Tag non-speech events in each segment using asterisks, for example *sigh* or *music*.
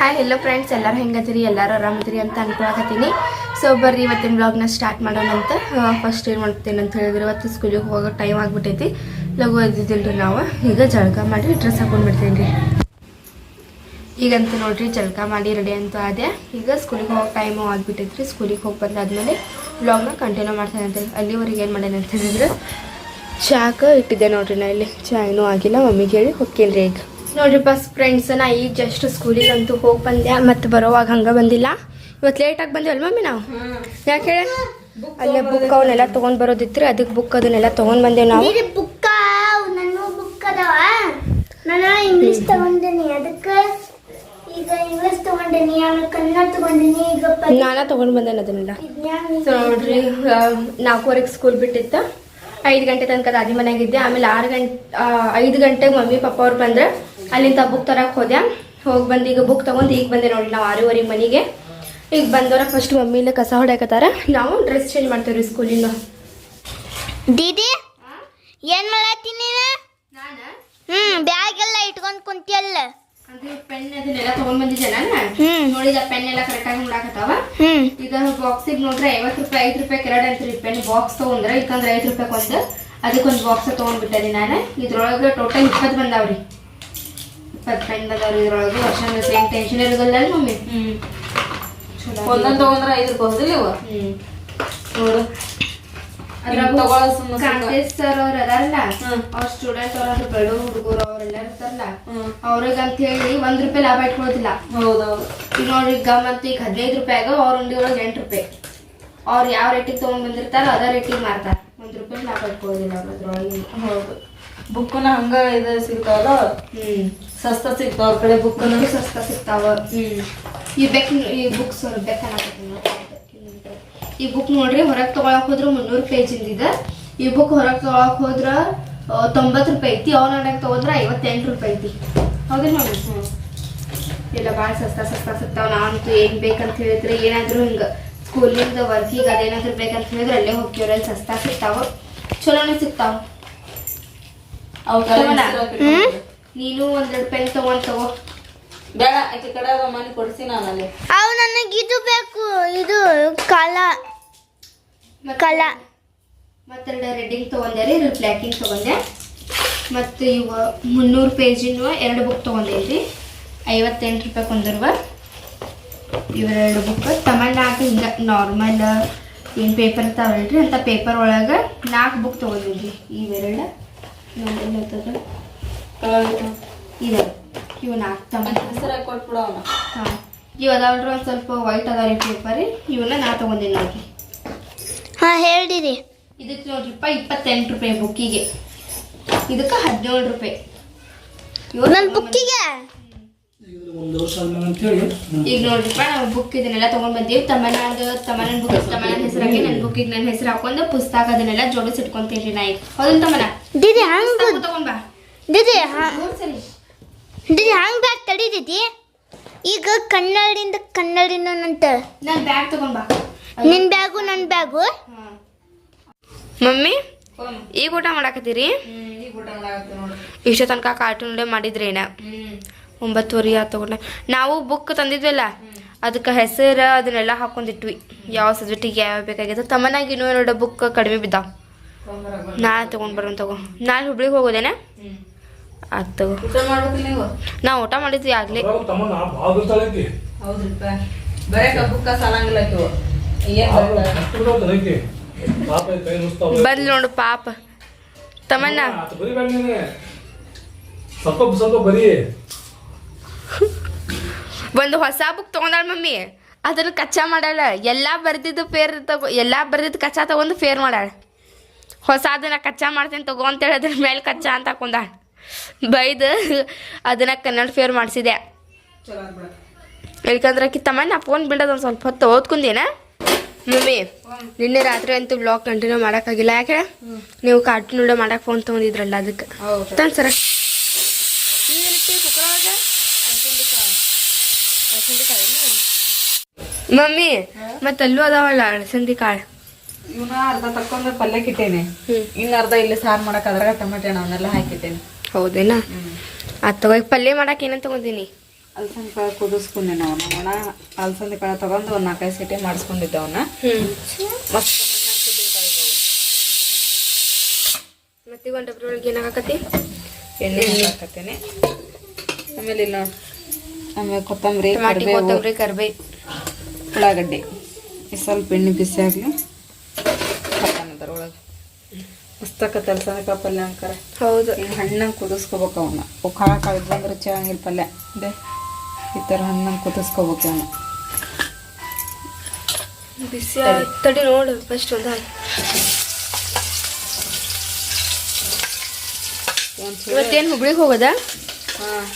Hi hello friends ಎಲ್ಲರೂ ಹೆಂಗದಿರಿ? ಎಲ್ಲರೂ ಆರಾಮದಿರಿ ಅಂತ ಅನ್ಕೊಳಕತ್ತೀನಿ. ಸೊ ಬರ್ರಿ, ಇವತ್ತಿನ ಬ್ಲಾಗ್ನ ಸ್ಟಾರ್ಟ್ ಮಾಡೋಣ ಅಂತ. ಫಸ್ಟ್ ಏನು ಮಾಡ್ತೀನಿ ಅಂತ ಹೇಳಿದ್ರೆ ಇವತ್ತು ಸ್ಕೂಲಿಗೆ ಹೋಗೋ ಟೈಮ್ ಆಗಿಬಿಟ್ಟೈತಿ. ಲಘು ಓದಿದ್ದಿಲ್ರಿ ನಾವು. ಈಗ ಜಳಕ ಮಾಡಿ ಡ್ರೆಸ್ ಹಾಕೊಂಡ್ಬಿಡ್ತೀನಿ ರೀ ಈಗಂತೂ ನೋಡ್ರಿ, ಜಳಕ ಮಾಡಿ ರೆಡಿ ಅಂತೂ ಆದೆ. ಈಗ ಸ್ಕೂಲಿಗೆ ಹೋಗೋ ಟೈಮು ಆಗ್ಬಿಟ್ಟೈತ್ರಿ. ಸ್ಕೂಲಿಗೆ ಹೋಗಿ ಬಂದಾದ್ಮೇಲೆ ಬ್ಲಾಗ್ನ ಕಂಟಿನ್ಯೂ ಮಾಡ್ತೇನೆ ಅಂತ ಅಲ್ಲಿವರೆಗೆ ಏನು ಮಾಡೇನೆ ಅಂತ ಹೇಳಿದ್ರೆ, ಚಾಕ ಇಟ್ಟಿದ್ದೆ ನೋಡ್ರಿ ನಾ ಇಲ್ಲಿ. ಚಾ ಏನೂ ಆಗಿಲ್ಲ. ಮಮ್ಮಿಗೆ ಹೇಳಿ ರೀ ಈಗ. ನೋಡ್ರಿ ಬಸ್ ಫ್ರೆಂಡ್ಸ್ ನಾ ಈಗ ಜಸ್ಟ್ ಸ್ಕೂಲಿಗೆ ಅಂತೂ ಹೋಗಿ ಬಂದೆ. ಮತ್ತೆ ಬರೋವಾಗ ಹಂಗೆ ಬಂದಿಲ್ಲ. ಇವತ್ತು ಲೇಟಾಗಿ ಬಂದೇವಲ್ಲ ಮಮ್ಮಿ ನಾವು? ಯಾಕೆ ಹೇಳಿ? ಅಲ್ಲೇ ಬುಕ್ ಅವನ್ನೆಲ್ಲ ತೊಗೊಂಡು ಬರೋದಿತ್ತು ಅದಕ್ಕೆ ಬುಕ್ ಅದನ್ನೆಲ್ಲ ತೊಗೊಂಡು ಬಂದೇವು ನಾವು. ಇದು ಬುಕ್ಕ ನಾನು ಬುಕ್ ಅದಾವ. ನಾನು ಇಂಗ್ಲಿಷ್ ತಗೊಂಡಿನಿ ಅದಕ್ಕೆ ಈಗ ಇಂಗ್ಲಿಷ್ ತಗೊಂಡಿನಿ ಆಮೇಲೆ ಕನ್ನಡ ತಗೊಂಡಿನಿ ಈಗ ಪ- ನಾನಾ ತೊಗೊಂಡು ಬಂದೇನೆ ಅದನ್ನೆಲ್ಲ? ನೋಡ್ರಿ ನಾಲ್ಕೂವರೆಗೆ ಸ್ಕೂಲ್ ಬಿಟ್ಟಿತ್ತು. ಐದು ಗಂಟೆ ತನಕ ದಾದಿ ಮನೆಯಾಗಿದ್ದೆ ಆಮೇಲೆ ಆರು ಗಂಟೆ ಐದು ಗಂಟೆಗೆ ಮಮ್ಮಿ ಪಪ್ಪ ಅವ್ರು ಬಂದ್ರೆ. ಅಲ್ಲಿಂದ ಬುಕ್ ತರಕ್ಕೆ ಹೋದೆ. ಹೋಗಿ ಬಂದು ಈಗ ಬುಕ್ ತಗೊಂಡು ಈಗ ಬಂದೆ ನೋಡಿ ನಾವು ಆರೂವರೆಗೆ ಮನೆಗೆ. ಈಗ ಬಂದವರ ಫಸ್ಟ್ ಮಮ್ಮಿ ಇಲ್ಲೇ ಕಸ ಹೊಡ್ಯಾಕತ್ತಾರ. ನಾವು ಡ್ರೆಸ್ ಚೇಂಜ್ ಮಾಡ್ತೇವ್ರಿ ಸ್ಕೂಲಿಂದ ದೀದಿ ಏನ್ ಮಾಡತ್ತೀನಿ ನೀನು? ಹ್ಮ್ ಬ್ಯಾಗ್ ಎಲ್ಲ ಇಟ್ಕೊಂಡ್ ಕುಂತಿಯಲ್ಲ. ಪೆನ್ ಅದನ್ನೆಲ್ಲ ತಗೊಂಡ್ ಬಂದಿದ್ದೆ ನಾನು. ನೋಡಿದ ಪೆನ್ ಎಲ್ಲ ಕರೆಕ್ಟಾಗಿ ಆಗಿ ಹ್ಮ್. ಈಗ ಬಾಕ್ಸಿಗೆ ನೋಡ್ರೆ ಐವತ್ತು ರೂಪಾಯಿ ಐದು ರೂಪಾಯಿ ಎರಡು ಅಂತ್ರಿ ಪೆನ್ ಬಾಕ್ಸ್ ತಗೊಂಡ್ರೆ ಇಕ್ಕಂದ್ರೆ ಐದು ರೂಪಾಯಿ ಒಂದು. ಅದಕ್ಕೊಂದು ಬಾಕ್ಸ್ ತಗೊಂಡ್ಬಿಟ್ಟೆ ನಾನು. ಇದ್ರೊಳಗೆ ಟೋಟಲ್ ಇಪ್ಪತ್ತು ಬಂದಾವ್ರಿ. ಬಂದಾವ್ರಿ ಇದ್ರೊಳಗೆ ವರ್ಷ ಸೇಮ್ ಟೆನ್ಷನ್ ಇರೋದಿಲ್ಲ ಅಲ್ರಿ ಮಮ್ಮಿ ಚಲೋ ಒಂದೊಂದ್ ತಗೊಂಡ್ರ ಐದು ರೂಪಾಯಿ ಇವ? ಹ್ಞೂ ನೋಡು. ಸರ್ ಅವ್ರ ಅದಾರಲ್ಲ? ಹ್ಮ್. ಅವ್ರ ಸ್ಟೂಡೆಂಟ್ ಅವ್ರ ಬಡ ಹುಡುಗರು ಅವರೆಲ್ಲ ಇರ್ತಾರಲ್ಲ. ಅವ್ರಿಗೆ ಅಂತ ಹೇಳಿ ಒಂದ್ ರೂಪಾಯಿ ಲಾಭ ಇಟ್ಕೊಳ್ತಿಲ್ಲ ಹೌದೌದು. ಈಗ ನೋಡ್ರಿ ಈಗ ಮತ್ತೆ ಈಗ ಹದಿನೈದು ರೂಪಾಯಿಗ ಅವ್ರ ಒಳಗೆ ಎಂಟು ರೂಪಾಯಿ. ಅವ್ರು ಯಾವ ರೇಟಿಗೆ ತಗೊಂಡ್ ಬಂದಿರ್ತಾರ ಅದ ರೇಟಿಗೆ ಮಾರ್ತಾರ. ಒಂದ್ ರೂಪಾಯಿ ಲಾಭ ಇಟ್ಕೊಳ್ಳೋದಿಲ್ಲ ಅವ್ರ ಅದ್ರೊಳಗೆ ಹೌದು. ಬುಕ್ಕನ ಹಂಗ ಇದು ಸಿಗ್ತಾವಲ್ಲ? ಸಸ್ತ ಸಿಗ್ತಾವ ಅವ್ರ ಕಡೆ ಬುಕ್ ಅನ್ನೋದು ಸಸ್ತಾ ಸಿಗ್ತಾವ. ಈ ಬೆಕ್ ಈ ಬುಕ್ಸ್ ಬೆಕ್ ಈ ಬುಕ್ ನೋಡ್ರಿ ಹೊರಗೆ ತಗೊಳಕ್ ಹೋದ್ರ ಮುನ್ನೂರು ಪೇಜ್ ಇದೆ. ಈ ಬುಕ್ ಹೊರಗೆ ತಗೊಳಕ್ ಹೋದ್ರ ತೊಂಬತ್ತು ರೂಪಾಯಿ ಐತಿ. ಅವ್ನ ಅಂಗಡಿಯಾಗ ತಗೊಂಡ್ರ ಐವತ್ತೆಂಟು ರೂಪಾಯಿ ಐತಿ. ಹೌದಿಲ್ಲ ನೋಡಿ ಇಲ್ಲ ಭಾಳ ಸಸ್ತಾ ಸಸ್ತಾ ಸಿಗ್ತಾವ. ನಾವಂತೂ ಏನ್ ಬೇಕಂತ ಹೇಳಿದ್ರೆ ಏನಾದ್ರು ಹಿಂಗ ಸ್ಕೂಲಿಂದ ವರ್ಕಿಗೆ ಅದೇನಾದ್ರು ಬೇಕಂತ ಹೇಳಿದ್ರೆ ಅಲ್ಲೇ ಹೋಗ್ತೀವ್ರಲ್ಲಿ ಸಸ್ತಾ ಸಿಗ್ತಾವ. ಚಲೋನೇ ಸಿಗ್ತಾವ ಅವ್ ಕಡೆ ತಗೋಣ? ಹೆಸ್ರು ಹಾಕಿಟ್ಕೊಂಡು. ನೀನು ಒಂದೆರಡು ಪೆನ್ ತಗೊಂಡ್ ತಗೋ. ಬೇಡ ಆಕೆ ಕಡೆ ಮನೆ ಕೊಡ್ಸಿ ನಾನು ಅಲ್ಲಿ. ಅವು ನನಗೆ ಇದು ಬೇಕು ಇದು ಕಲ. ಮತ್ತೆ- ಕಲ. ಮತ್ತೆರಡು ರೆಡ್ಡಿಂಗ್ ತೊಗೊಂಡೆ ರೀ ಬ್ಲ್ಯಾಕಿಂಗ್ ತಗೊಂಡೆ. ಮತ್ತು ಇವ ಮುನ್ನೂರು ಪೇಜಿನ ಎರಡು ಬುಕ್ ತೊಗೊಂಡೇನ್ರಿ ಐವತ್ತೆಂಟು ರೂಪಾಯಿ ಕೊಂದಿರುವ. ಇವೆರಡು ಬುಕ್. ತಮಿಳ್ನಾಗ ಹಿಂಗೆ ನಾರ್ಮಲ್ ಏನು ಪೇಪರ್ ಇರ್ತಾವಲ್ರಿ ಅಂತ ಪೇಪರ್ ಒಳಗೆ ನಾಲ್ಕು ಬುಕ್ ತೊಗೊಂಡಿದ್ರಿ ಇವೆರಡು. ಇದೆ. ಇವು ನಾಲ್ಕು ತಮಿಳ್ ಹೆಸರು ಹಾಕಿ ಕೊಟ್ಬಿಡು ಹಾಂ. ಇವು ಅದಾವಲ್ರಿ ಒಂದು ಸ್ವಲ್ಪ ವೈಟ್ ಅದಾವ ಪೇಪರ್ ಇವನ್ನ ನಾ ತೊಗೊಂಡಿನಿ ನೋಡ್ರಿ. ಹಾ ಹೇಳಿರಿ ಇದಕ್ಕೆ ನೋಡ್ರಿಪ್ಪ ಇಪ್ಪತ್ತೆಂಟು ರೂಪಾಯಿ ಬುಕ್ಕಿಗೆ. ಇದಕ್ಕೆ ಹದಿನೇಳು ರೂಪಾಯಿ. ನನ್ನ ಬುಕ್ಕಿಗೆ? ಈಗ ನೋಡ್ರಿಪ್ಪ ನಾವು ಬುಕ್ ಇದನ್ನೆಲ್ಲ ತಗೊಂಡ್ ಬಂದೀವಿ. ತಮ್ಮನಾಗ ತಮ್ಮನ ಬುಕ್ ತಮ್ಮನ ಹೆಸರಾಗಿ ನನ್ನ ಬುಕ್ಕಿಗೆ ನನ್ನ ಹೆಸರು ಹಾಕೊಂಡು ಪುಸ್ತಕ ಅದನ್ನೆಲ್ಲ ಜೋಡಿಸಿ ಇಟ್ಕೊಂತೀನಿ ನಾ ಈಗ ಹೌದಿಲ್ಲ ತಮ್ಮನ ದೀದಿ ಹಂಗ ತಗೊಂಡ್ ಬಾ. ದೀದಿ ದೀದಿ ಹಂಗ್ ಬ್ಯಾಗ್ ತಡೀತೈತಿ ಈಗ ಕನ್ನಡಿಂದ ಕನ್ನಡಿನ ನಂತ ನಾನು ಬ್ಯಾಗ್ ತಗೊಂಡ್ ಬಾ. ನಿನ್ ಬ್ಯಾಗು ನನ್ನ ಬ್ಯಾಗು? ಮಮ್ಮಿ ಈಗ ಊಟ ಮಾಡಾಕತ್ತೀರಿ? ಇಷ್ಟ ತನಕ ಕಾರ್ಟೂನ್ ಮಾಡಿದ್ರಿ ನಾ ಒಂಬತ್ತುವರೆ ಆ ತಗೊಂಡೆ. ನಾವು ಬುಕ್ ತಂದಿದ್ವಲ್ಲ ಅದಕ್ಕೆ ಹೆಸರು ಅದನ್ನೆಲ್ಲ ಹಾಕೊಂಡಿಟ್ವಿ ಯಾವ ಸಬ್ಜೆಕ್ಟಿಗೆ ಯಾವ ಬೇಕಾಗಿತ್ತು ತಮ್ಮನಾಗಿ ಇನ್ನೂ ಎರಡು ಬುಕ್ ಕಡಿಮೆ ಬಿದ್ದಾವ. ನಾಳೆ ತೊಗೊಂಡು ಬರೋಣ ತಗೋ. ನಾಳೆ ಹುಬ್ಳಿಗೆ ಹೋಗೋದೇನೆ? ಆಯ್ತು ತಗೋ. ನಾವು? ಊಟ ಮಾಡಿದ್ವಿ ಆಗಲಿ. ಬಂದ್ ನೋಡು ಪಾಪ. ತಮ್ಮಣ್ಣ. ಒಂದು ಹೊಸ ಬುಕ್ ತಗೊಂಡಾಳ ಮಮ್ಮಿ. ಅದನ್ನ ಕಚ್ಚಾ ಮಾಡಾಳ ಎಲ್ಲಾ ಬರ್ದಿದ್ದು ಫೇರ್ ತಗೋ ಎಲ್ಲಾ ಬರ್ದಿದ್ದು ಕಚ್ಚಾ ತಗೊಂಡು ಫೇರ್ ಮಾಡಾಳ ಹೊಸ ಅದನ್ನ ಕಚ್ಚಾ ಮಾಡ್ತೇನೆ ತಗೋ ಅಂತೇಳಿ ಅದ್ರ ಮೇಲೆ ಕಚ್ಚಾ ಅಂತ ಕುಂದ ಬೈದು ಅದನ್ನ ಕನ್ನಡ ಫೇರ್ ಮಾಡಿಸಿದೆ. ಯಾಕಂದ್ರೆ ಕಿತ್ತಮ್ಮ ನಾ ಫೋನ್ ಬಿಡೋದು ಒಂದು ಸ್ವಲ್ಪ ಹೊತ್ತು ಓದ್ಕೊಂಡೇನ? ಮಮ್ಮಿ ನಿನ್ನೆ ರಾತ್ರಿ ಅಂತೂ ಬ್ಲಾಗ್ ಕಂಟಿನ್ಯೂ ಮಾಡೋಕ್ಕಾಗಿಲ್ಲ. ಯಾಕೆ? ನೀವು ಕಾರ್ಟೂನ್ ವಿಡಿಯೋ ಮಾಡೋಕೆ ಫೋನ್ ತೊಗೊಂಡಿದ್ರಲ್ಲ ಅದಕ್ಕೆ. ತಾನು ಸರ. ಮಮ್ಮಿ ಮತ್ತೆ ಅಲ್ಲೂ ಅದಾವಲ್ಲ ಅಳಸಂದಿ ಕಾಳು. ಇವನ್ನ ಅರ್ಧ ತಕ್ಕೊಂಡು ಪಲ್ಯಕ್ಕೆ ಇಟ್ಟೇನೆ ಇನ್ನ ಅರ್ಧ ಇಲ್ಲಿ ಸಾರು ಮಾಡಕ್ ಅದ್ರಾಗ ಟೊಮೆಟೊ ಹಣ್ಣು ಅವನ್ನೆಲ್ಲ ಹಾಕಿಟ್ಟೇನೆ. ಹೌದೇನಾ? ಅದು ತಗೋ ಪಲ್ಯ ಮಾಡಕ್ಕೆ ಏನಂತ ತಗೊಂತೀನಿ ಅಲ್ಸಂದಿ ಕಾಳು ಕುದಿಸ್ಕೊಂಡೆ ನಾವು ಒಣ ಅಲ್ಸಂದಿ ಕಾಳು ತಗೊಂಡು ಒಂದು ನಾಲ್ಕೈದು ಸೀಟಿ ಮಾಡಿಸ್ಕೊಂಡಿದ್ದೆ ಅವನ್ನ. ಮಸ್ತ್ ಮತ್ತೆ ಒಂದು ಡಬ್ರಿ ಒಳಗೆ ಏನಾಗಕತ್ತಿ ಎಣ್ಣೆ ಹಾಕತ್ತೇನೆ. ಆಮೇಲೆ ಇಲ್ಲ ಆಮೇಲೆ ಕೊತ್ತಂಬರಿ ಕರಿಬೇವು ಕೊತ್ತಂಬರಿ ಕರ್ಬೇ ಉಳ್ಳಾಗಡ್ಡಿ. ಸ್ವಲ್ಪ ಎಣ್ಣೆ ಬಿಸಿ ಆಗಲಿ ಅದ್ರೊಳಗೆ ಕಾಳು ಪಲ್ಯ ಅಂಕಾರ ಹೌದು. ಈ ಹಣ್ಣಂಗೆ ಕುದಿಸ್ಕೋಬೇಕು ಅವನ್ನ ಅವು ಕಾಳು ಕಾಳು ಇದ್ವು ಅಂದ್ರೆ ರುಚಿ ಪಲ್ಯ. ಇದೆ ಈ ಥರ ಹಣ್ಣಂಗೆ ಕುದಿಸ್ಕೋಬೇಕು ಅವನ್ನ ಬಿಸಿ. ತಡಿ. ನೋಡು ಫಸ್ಟ್ ಒಂದು ಹಾಕಿ. ಇವತ್ತೇನು ಹುಬ್ಳಿಗೆ ಹೋಗೋದಾ? ಹಾಂ.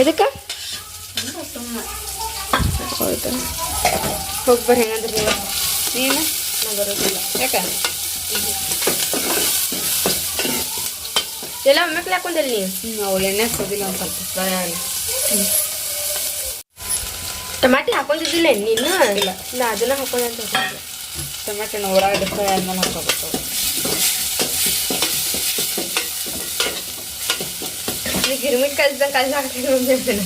ಎದಕ್ಕೆ? ಹೌದಾ? ಹೋಗಿ ಬರ್ರಿ ಹೆಂಗಂದ್ರೆ ನೀನು? ಬರೋದಿಲ್ಲ. ಯಾಕೆ? ಎಲ್ಲ ಒಮ್ಮೆಕ್ಲೆ ಹಾಕೊಂಡಲ್ಲಿ ನೀವು ಹ್ಞೂ ಅವು ಎಣ್ಣೆ ಸೋದಿಲ್ಲ ಒಂದು ಸ್ವಲ್ಪ ಫ್ರೈ ಆಗಲಿ ಟಮಾಟಿ ಹಾಕೊಂಡಿದ್ದಿಲ್ಲ ನೀನು ಇಲ್ಲ. ಇಲ್ಲ ಅದನ್ನ ಹಾಕೊಂಡೆ ಅಂತ ಹೇಳ್ತಿದ್ದೆ. ಟೊಮೆಟೊನ ಹೊರಗಡೆ ಫ್ರೈ ಆದ್ಮೇಲೆ ಹಾಕೋಬೇಕು ನೀ ಗಿರ್ಮಿಟ್ ಕಲ್ಸ್ದಂಗೆ ಕಲ್ಸಿ ಹಾಕ್ತೀನಿ ಮಮ್ಮಿ ಅದನ್ನ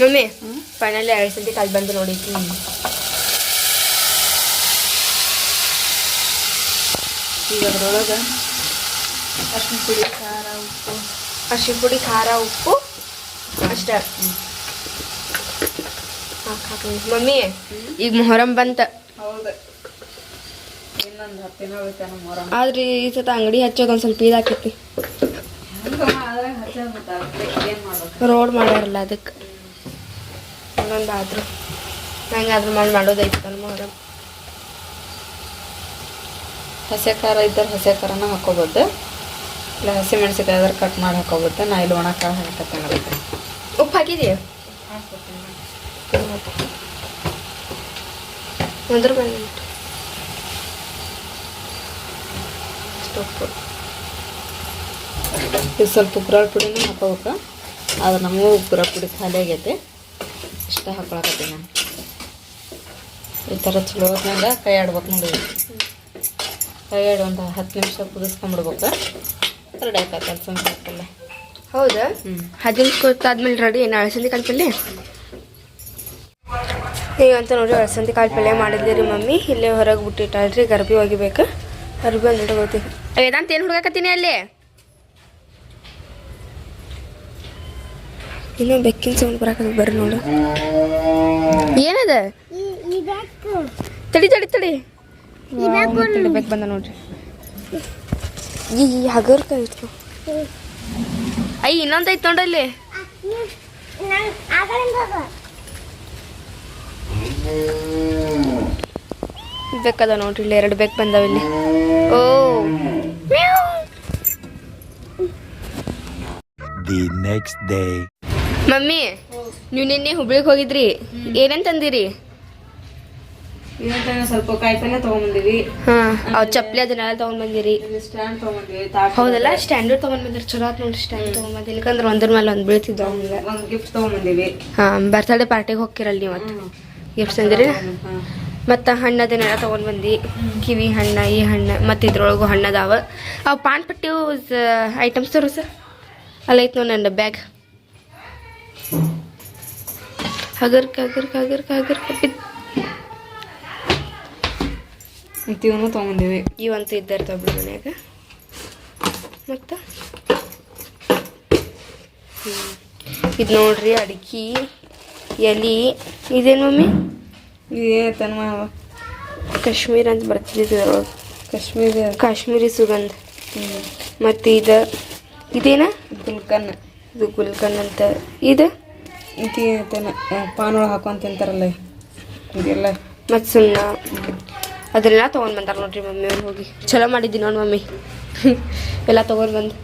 ಮಮ್ಮಿ ಫೈನಲಿ ಎರಡು ಸತಿ ಕಲ್ ಬಂದು ನೋಡಿ ಈಗ ಅದರೊಳಗೆ ಅರ್ಶಿನ ಪುಡಿ ಖಾರ ಉಪ್ಪು. ಅರ್ಶಿನ ಪುಡಿ ಖಾರ ಉಪ್ಪು. ಅಷ್ಟೇ. ಮಮ್ಮಿ ಈಗ ಮೊಹರಂ ಬಂತ. ಹೌದು. ಇನ್ನೊಂದು ಹತ್ತು ದಿನ ಉಳಿತಾನ ಮೊರ ಆದ್ರೆ ಈ ಸತ ಅಂಗಡಿ ಹಚ್ಚೋದು ಒಂದು ಸ್ವಲ್ಪ ಇದಾಕೈತಿ ರೋಡ್ ಮಾಡ್ಯಾರಲ್ಲ ಅದಕ್ಕೆ ಒಂದೊಂದು ಆದ್ರು. ಅದ್ರ ಮಾಡಿ ಮಾಡೋದೈತಿ ನನ್ನ ಮೊಹರಂ. ಹಸೆ ಖಾರ ಇದ್ದರೆ ಹಸಿ ಖಾರನ ಹಾಕೋಬೋದು ಇಲ್ಲ ಹಸಿ ಮೆಣಸಿಕಾಯಿ ಆದ್ರೆ ಕಟ್ ಮಾಡಿ ಹಾಕೋಬೋದು ನಾ ಇಲ್ಲಿ ಒಣ ಖಾರ ಹಾಕಿ ಅದಕ್ಕೆ ಉಪ್ಪು ಹಾಕಿದೀಯ ಒಂದ್ರ ಮೇಲೆ ಉಪ್ಪು. ಇದು ಸ್ವಲ್ಪ ಉಪ್ರಾಳ ಪುಡಿನೂ ಹಾಕೋಬೇಕು ಆದ್ರೆ ನಮಗೂ ಉಪ್ರ ಪುಡಿ ಖಾಲಿ ಆಗೈತೆ. ಇಷ್ಟ ಹಾಕೊಳಕತ್ತೀನಿ ನಾನು. ಈ ಥರ ಚಲೋ ಹೊತ್ನಾಗ ಕೈ ಆಡ್ಬೇಕು ನೋಡಿ. ಆಡಿ ಒಂದು ಹತ್ತು ನಿಮಿಷ ಕುದಿಸ್ಕೊಂಡ್ಬಿಡ್ಬೇಕು ರೆಡಿ ಆಯ್ತು ಅಲ್ಸಂದ್ ಹಾಕಲ್ಲ ಹೌದಾ? ಹ್ಞೂ ನಿಮಿಷ ಕೊತ್ತಾದ್ಮೇಲೆ ರೆಡಿ ಏನು ಅಳಸಂದಿ ಕಾಳು ಪಲ್ಯ? ಅಂತ ನೋಡ್ರಿ ಅಳಸಂದಿ ಕಾಳು ಪಲ್ಯ ಮಾಡಿದ್ದೆ ರೀ ಮಮ್ಮಿ. ಇಲ್ಲೇ ಹೊರಗೆ ಬಿಟ್ಟಿಟ್ಟಾಳ್ರಿ ಗರ್ಭಿ ಒಗಿಬೇಕು ಗರ್ಭಿ ಒಂದು ಇಟ್ಕೋತಿ ವೇದಾಂತ ಏನು ಹುಡುಗಾಕತ್ತೀನಿ ಅಲ್ಲಿ? ಇನ್ನೂ ಬೆಕ್ಕಿನ ಸೌಂಡ್ ಬರಾಕದ ಬರ್ರಿ ನೋಡು. ಏನದ? ತಡಿ ತಡಿ ತಡಿ. ಬೆಕ್ ಬಂದ ನೋಡ್ರಿ. ಈ ಹಗರ್ ಇಟ್ಕೊ ಐ ಇನ್ನೊಂದು ಐತ್ ನೋಡಲ್ಲಿ. ಬೇಕದ ನೋಡ್ರಿ ಇಲ್ಲಿ ಎರಡು ಬೇಕು ಬಂದಾವ ಇಲ್ಲಿ. ಓ. ದಿ ನೆಕ್ಸ್ಟ್ ಡೇ ಮಮ್ಮಿ ನೀವು ನಿನ್ನೆ ಹುಬ್ಳಿಗೆ ಹೋಗಿದ್ರಿ. ಏನಂತಂದಿರಿ ಇವತ್ತು ಸ್ವಲ್ಪ ಕಾಯಿ ಪಲ್ಯ ತೊಗೊಂಬಂದಿವಿ. ಹಾ ಅವ್ ಚಪ್ಲಿ ಅದನ್ನೆಲ್ಲ ತಗೊಂಡ್ ಬಂದಿರಿ ಸ್ಟ್ಯಾಂಡ್ ತೊಗೊಂಬಂದಿವಿ ಹೌದಲ್ಲ ಸ್ಟ್ಯಾಂಡರ್ಡ್ ತಗೊಂಡ್ ಬಂದಿರಿ ಚಲೋ ಆತ್ ನೋಡಿ ಸ್ಟ್ಯಾಂಡ್ ತಗೊಂಡ್ ಬಂದಿರಿ ಇಲ್ಕಂದ್ರೆ ಒಂದ್ರ ಮೇಲೆ ಒಂದು ಬೀಳ್ತಿದ್ವು ಹಂಗ ಒಂದು ಗಿಫ್ಟ್ ತೊಗೊಂಬಂದಿವಿ. ಹಾ ಬರ್ತಡೇ ಪಾರ್ಟಿಗೆ ಹೋಗ್ತಿರಲ್ಲ ನೀವು ಗಿಫ್ಟ್ ಗಿಫ್ಟ್ಸ್ ಅಂದಿರಿ ಮತ್ತು ಹಣ್ಣು ಅದನ್ನೆಲ್ಲ ತೊಗೊಂಡು ಬಂದಿ ಕಿವಿ ಹಣ್ಣು ಈ ಹಣ್ಣು ಮತ್ತು ಇದ್ರೊಳಗು ಹಣ್ಣು ಅದಾವ ಅವು ಪಾನ್ ಪಟ್ಟಿ ಐಟಮ್ಸ್ ತೋರು ಸರ್. ಅಲ್ಲೈತೆ ನೋಡಿ ನನ್ನ ಬ್ಯಾಗ್ ಹಗರ್ಕ ಹಗರ್ಕ ಹಗರ್ಕ ಹಗರ್ಕ ಬಿತ್ ಇವನು ಈ ಒಂದು ಇದ್ದಾರೆ ತೊಗೊಂಡು ಮನೆಯಾಗ. ಮತ್ತು? ಇದು ನೋಡ್ರಿ ಅಡಿಕೆ ಎಲೆ ಇದೇನು ಮಮ್ಮಿ? ಇದೇನೈತನ್ಮ ಕಾಶ್ಮೀರ ಅಂತ ಬರ್ತಿದ್ದೀವಿ ಕಾಶ್ಮೀರ ಕಾಶ್ಮೀರಿ ಸುಗಂಧ. ಮತ್ತು ಇದು ಇದೇನ? ಗುಲ್ಕನ್ ಇದು ಗುಲ್ಕನ್ ಅಂತ. ಇದು? ಇದೇನೈತನ ಪಾನ್ ಒಳಗೆ ಹಾಕೊಂಡ್ ತಿಂತಾರಲ್ಲ ಇದೆಲ್ಲ. ಮತ್ತು ಸುಣ್ಣ. ಅದನ್ನೆಲ್ಲ ತೊಗೊಂಡು ಬಂದಾರ ನೋಡ್ರಿ ಮಮ್ಮಿ ಅವ್ರು ಹೋಗಿ. ಚಲೋ ಮಾಡಿದ್ದೀನಿ ನೋಡಿ ಮಮ್ಮಿ. *laughs* ಎಲ್ಲ ತೊಗೊಂಡು ಬಂದು.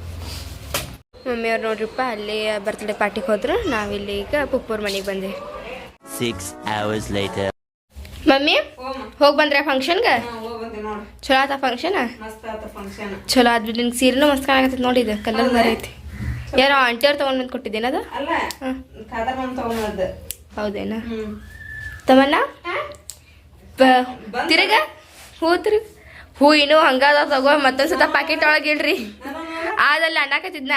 ಮಮ್ಮಿ ಅವ್ರು ನೋಡ್ರಿಪ್ಪ ಅಲ್ಲಿ ಬರ್ತ್ಡೇ ಪಾರ್ಟಿಗೆ ಹೋದ್ರು. ನಾವಿಲ್ಲಿ ಈಗ ಪುಪ್ಪೂರ್ ಮನೆಗೆ ಬಂದೆ Six hours later. ಮಮ್ಮಿ ಹೋಗಿ ಬಂದ್ರೆ ಫಂಕ್ಷನ್ಗೆ ಚಲೋ ಆತ ಫಂಕ್ಷನ್ ಮಸ್ತ್ ಆತ ಫಂಕ್ಷನ್ ಚಲೋ ಆದ್ರೆ ನಿಂಗೆ ಸೀರೆನೂ ಮಸ್ತ್ ಕಾಣಕತ್ತೈತೆ ನೋಡಿ ಇದು. ಕಲರ್ ಬೇರೆ ಐತಿ ಯಾರೋ ಆಂಟಿಯವ್ರು ತೊಗೊಂಡು ಬಂದು ಕೊಟ್ಟಿದ್ದೇನದ ಅದು? ಹೌದೇನಾ? ತಮ್ಮಣ್ಣ? ತಿರ್ಗ? ಹೂ ತಿರ್ಗ ಹೂ ಇನ್ನು ಹಂಗಾದ ತಗೋ ಮತ್ತೊಂದ್ಸತ ಪ್ಯಾಕೆಟ್ ಒಳಗೆ ಇಡ್ರಿ. ಆದಲ್ಲಿ ಅಣ್ಣಾಕತ್ತಿದ್ನ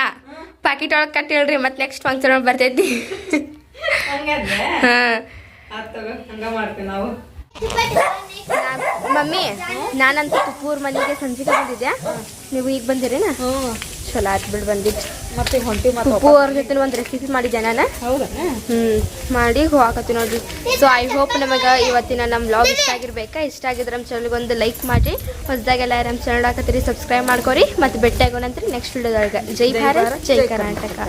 ಪ್ಯಾಕೆಟ್ ಒಳಗೆ ಕಟ್ಟಿಳ್ರಿ ಮತ್ತೆ ನೆಕ್ಸ್ಟ್ ಫಂಕ್ಷನ್ ಒಳಗೆ ಬರ್ತೈತಿ. ಮಮ್ಮಿ ನಾನಂತೂ ತುಪ್ಪೂರ್ ಮನೆಗೆ ಸಂಜೆಗೆ ಬಂದಿದ್ದೆ ನೀವು ಈಗ ಬಂದಿರೇನ? ಹ್ಞೂ ಚಲೋ ಬಿಡು ಬಿಡ್ ಬಂದಿದ್ದು ಮತ್ತೆ ಹೊಂಟಿ ಮತ್ತೆ ಉಪ್ಪು ಅವ್ರ ಜೊತೆ ಒಂದು ರೆಸಿಪಿ ಮಾಡಿದ್ದೆ ನಾನು ಹೌದಾ? ಹ್ಞೂ ಮಾಡಿ ಹೋಗಕತ್ತಿ ನೋಡ್ರಿ. ಸೊ ಐ ಹೋಪ್ ನಮಗೆ ಇವತ್ತಿನ ನಮ್ಮ ಬ್ಲಾಗ್ ಇಷ್ಟ ಆಗಿರ್ಬೇಕಾ? ಇಷ್ಟ ಆಗಿದ್ರೆ ನಮ್ಮ ಚಾನಲ್ಗೆ ಒಂದು ಲೈಕ್ ಮಾಡಿ. ಹೊಸದಾಗೆಲ್ಲ ನಮ್ಮ ಚಾನಲ್ ಹಾಕತ್ತೀರಿ ಸಬ್ಸ್ಕ್ರೈಬ್ ಮಾಡ್ಕೊರಿ. ಮತ್ತು ಭೇಟಿ ಆಗೋಣಂತ್ರಿ ನೆಕ್ಸ್ಟ್ ವಿಡಿಯೋದೊಳಗೆ ಜೈ ಭಾರತ್ ಜೈ ಕರ್ನಾಟಕ.